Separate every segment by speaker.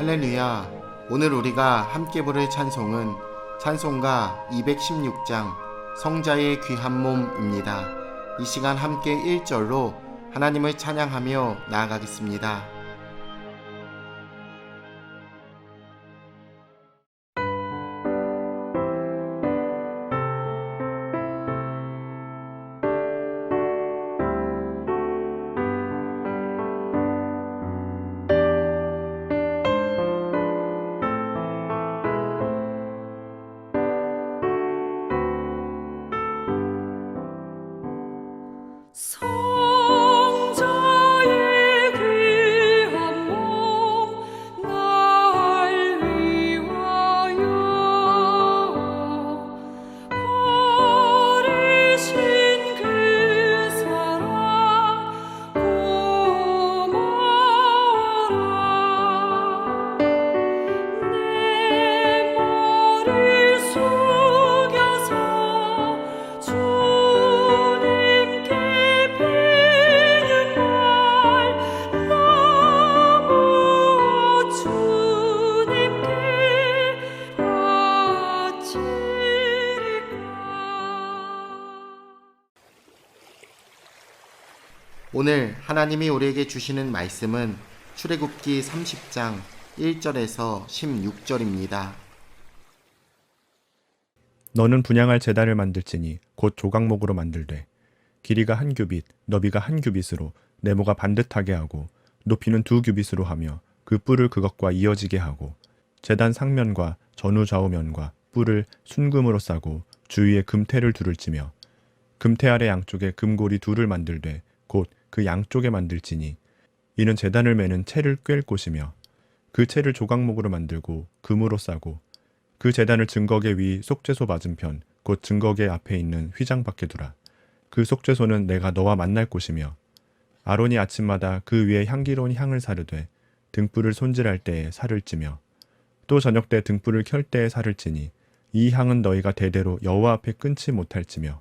Speaker 1: 할렐루야. 오늘 우리가 함께 부를 찬송은 찬송가 216장 성자의 귀한 몸입니다. 이 시간 함께 1절로 하나님을 찬양하며 나아가겠습니다.
Speaker 2: 성자
Speaker 1: 오늘 하나님이 우리에게 주시는 말씀은 출애굽기 30장 1절에서 16절입니다.
Speaker 3: 너는 분양할 제단을 만들지니 곧 조각목으로 만들되 길이가 한 규빗, 너비가 한 규빗으로 네모가 반듯하게 하고 높이는 두 규빗으로 하며 그 뿔을 그것과 이어지게 하고 제단 상면과 전후 좌우면과 뿔을 순금으로 싸고 주위에 금태를 두를 찌며 금태 아래 양쪽에 금고리 둘을 만들되 곧 그 양쪽에 만들지니 이는 제단을 매는 채를 꿰을 곳이며 그 채를 조각목으로 만들고 금으로 싸고 그 제단을 증거계 위 속죄소 맞은편 곧 증거계 앞에 있는 휘장 밖에 두라. 그 속죄소는 내가 너와 만날 곳이며 아론이 아침마다 그 위에 향기로운 향을 사르되 등불을 손질할 때에 살을 찌며 또 저녁 때 등불을 켤 때에 살을 찌니 이 향은 너희가 대대로 여호와 앞에 끊지 못할지며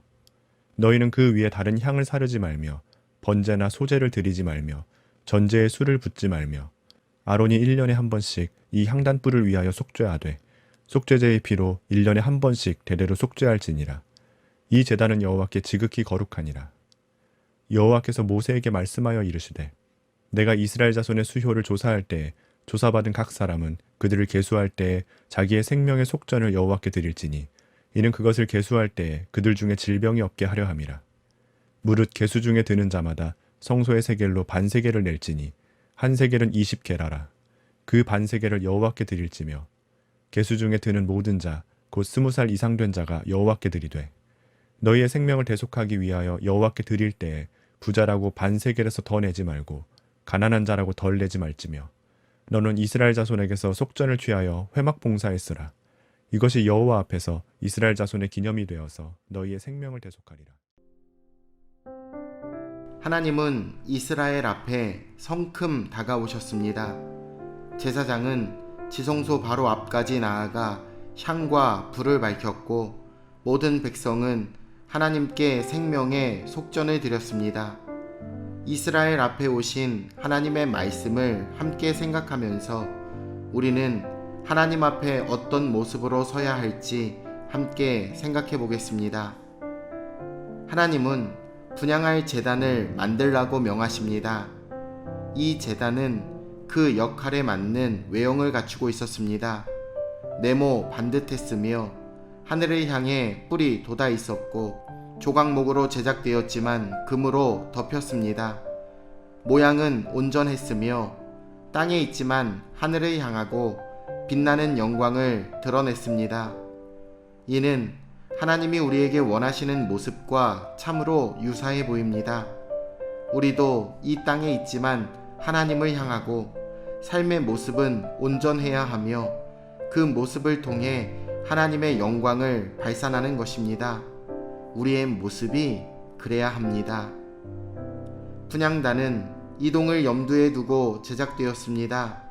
Speaker 3: 너희는 그 위에 다른 향을 사르지 말며 번제나 소제를 드리지 말며 전제에 술을 붓지 말며 아론이 1년에 한 번씩 이 향단불을 위하여 속죄하되 속죄제의 피로 1년에 한 번씩 대대로 속죄할지니라. 이 제단은 여호와께 지극히 거룩하니라. 여호와께서 모세에게 말씀하여 이르시되 내가 이스라엘 자손의 수효를 조사할 때에 조사받은 각 사람은 그들을 계수할 때에 자기의 생명의 속전을 여호와께 드릴지니 이는 그것을 계수할 때에 그들 중에 질병이 없게 하려 함이라. 무릇 계수 중에 드는 자마다 성소의 세겔로 반세겔을 낼지니 한 세겔은 20게라라. 그 반세겔을 여호와께 드릴지며 계수 중에 드는 모든 자 곧 스무 살 이상 된 자가 여호와께 드리되 너희의 생명을 대속하기 위하여 여호와께 드릴 때에 부자라고 반세겔에서 더 내지 말고 가난한 자라고 덜 내지 말지며 너는 이스라엘 자손에게서 속전을 취하여 회막 봉사했으라 이것이 여호와 앞에서 이스라엘 자손의 기념이 되어서 너희의 생명을 대속하리라
Speaker 1: 하나님은 이스라엘 앞에 성큼 다가오셨습니다. 제사장은 지성소 바로 앞까지 나아가 향과 불을 밝혔고 모든 백성은 하나님께 생명의 속전을 드렸습니다. 이스라엘 앞에 오신 하나님의 말씀을 함께 생각하면서 우리는 하나님 앞에 어떤 모습으로 서야 할지 함께 생각해 보겠습니다. 하나님은 분양할 재단을 만들라고 명하십니다. 이 재단은 그 역할에 맞는 외형을 갖추고 있었습니다. 네모 반듯했으며 하늘을 향해 뿔이 돋아 있었고 조각목으로 제작되었지만 금으로 덮였습니다. 모양은 온전했으며 땅에 있지만 하늘을 향하고 빛나는 영광을 드러냈습니다. 이는 하나님이 우리에게 원하시는 모습과 참으로 유사해 보입니다. 우리도 이 땅에 있지만 하나님을 향하고 삶의 모습은 온전해야 하며 그 모습을 통해 하나님의 영광을 발산하는 것입니다. 우리의 모습이 그래야 합니다. 분양단은 이동을 염두에 두고 제작되었습니다.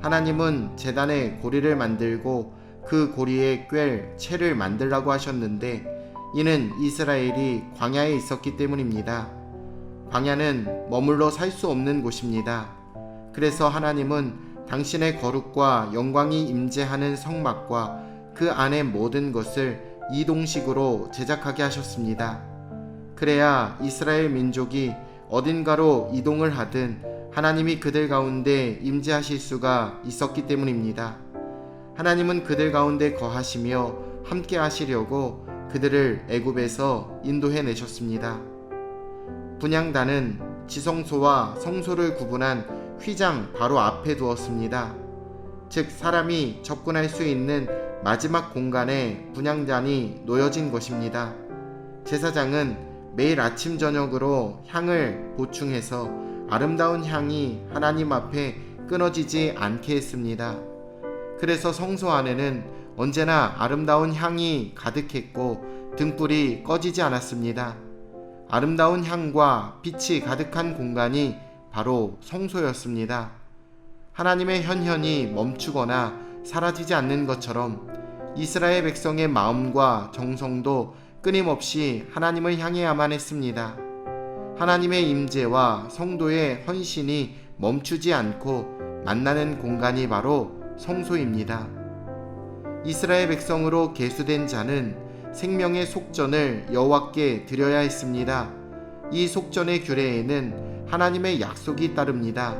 Speaker 1: 하나님은 재단에 고리를 만들고 그 고리에 꿰 채를 만들라고 하셨는데 이는 이스라엘이 광야에 있었기 때문입니다. 광야는 머물러 살 수 없는 곳입니다. 그래서 하나님은 당신의 거룩과 영광이 임재하는 성막과 그 안의 모든 것을 이동식으로 제작하게 하셨습니다. 그래야 이스라엘 민족이 어딘가로 이동을 하든 하나님이 그들 가운데 임재하실 수가 있었기 때문입니다. 하나님은 그들 가운데 거하시며 함께 하시려고 그들을 애굽에서 인도해 내셨습니다. 분양단은 지성소와 성소를 구분한 휘장 바로 앞에 두었습니다. 즉 사람이 접근할 수 있는 마지막 공간에 분양단이 놓여진 것입니다. 제사장은 매일 아침 저녁으로 향을 보충해서 아름다운 향이 하나님 앞에 끊어지지 않게 했습니다. 그래서 성소 안에는 언제나 아름다운 향이 가득했고 등불이 꺼지지 않았습니다. 아름다운 향과 빛이 가득한 공간이 바로 성소였습니다. 하나님의 현현이 멈추거나 사라지지 않는 것처럼 이스라엘 백성의 마음과 정성도 끊임없이 하나님을 향해야만 했습니다. 하나님의 임재와 성도의 헌신이 멈추지 않고 만나는 공간이 바로 성소입니다. 이스라엘 백성으로 계수된 자는 생명의 속전을 여호와께 드려야 했습니다. 이 속전의 규례에는 하나님의 약속이 따릅니다.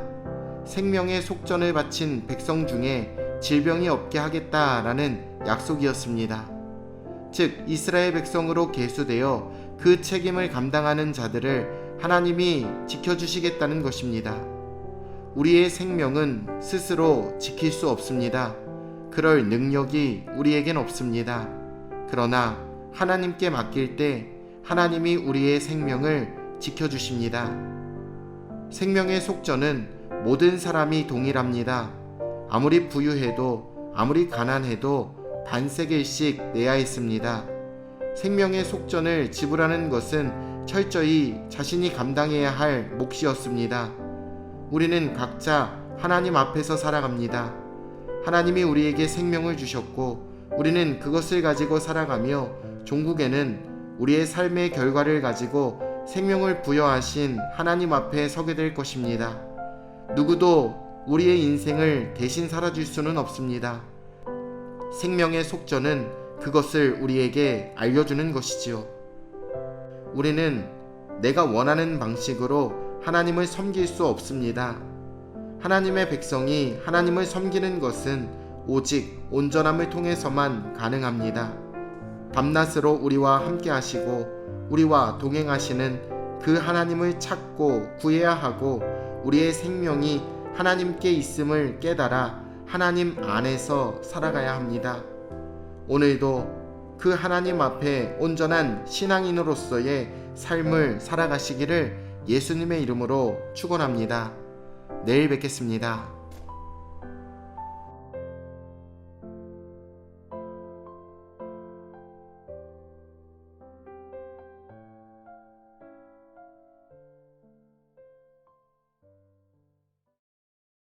Speaker 1: 생명의 속전을 바친 백성 중에 질병이 없게 하겠다라는 약속이었습니다. 즉 이스라엘 백성으로 계수되어 그 책임을 감당하는 자들을 하나님이 지켜주시겠다는 것입니다. 우리의 생명은 스스로 지킬 수 없습니다. 그럴 능력이 우리에겐 없습니다. 그러나 하나님께 맡길 때 하나님이 우리의 생명을 지켜주십니다. 생명의 속전은 모든 사람이 동일합니다. 아무리 부유해도 아무리 가난해도 반세겔씩 내야 했습니다. 생명의 속전을 지불하는 것은 철저히 자신이 감당해야 할 몫이었습니다. 우리는 각자 하나님 앞에서 살아갑니다. 하나님이 우리에게 생명을 주셨고 우리는 그것을 가지고 살아가며 종국에는 우리의 삶의 결과를 가지고 생명을 부여하신 하나님 앞에 서게 될 것입니다. 누구도 우리의 인생을 대신 살아줄 수는 없습니다. 생명의 속전은 그것을 우리에게 알려주는 것이지요. 우리는 내가 원하는 방식으로 하나님을 섬길 수 없습니다. 하나님의 백성이 하나님을 섬기는 것은 오직 온전함을 통해서만 가능합니다. 밤낮으로 우리와 함께 하시고 우리와 동행하시는 그 하나님을 찾고 구해야 하고 우리의 생명이 하나님께 있음을 깨달아 하나님 안에서 살아가야 합니다. 오늘도 그 하나님 앞에 온전한 신앙인으로서의 삶을 살아가시기를 예수님의 이름으로 축원합니다. 내일 뵙겠습니다.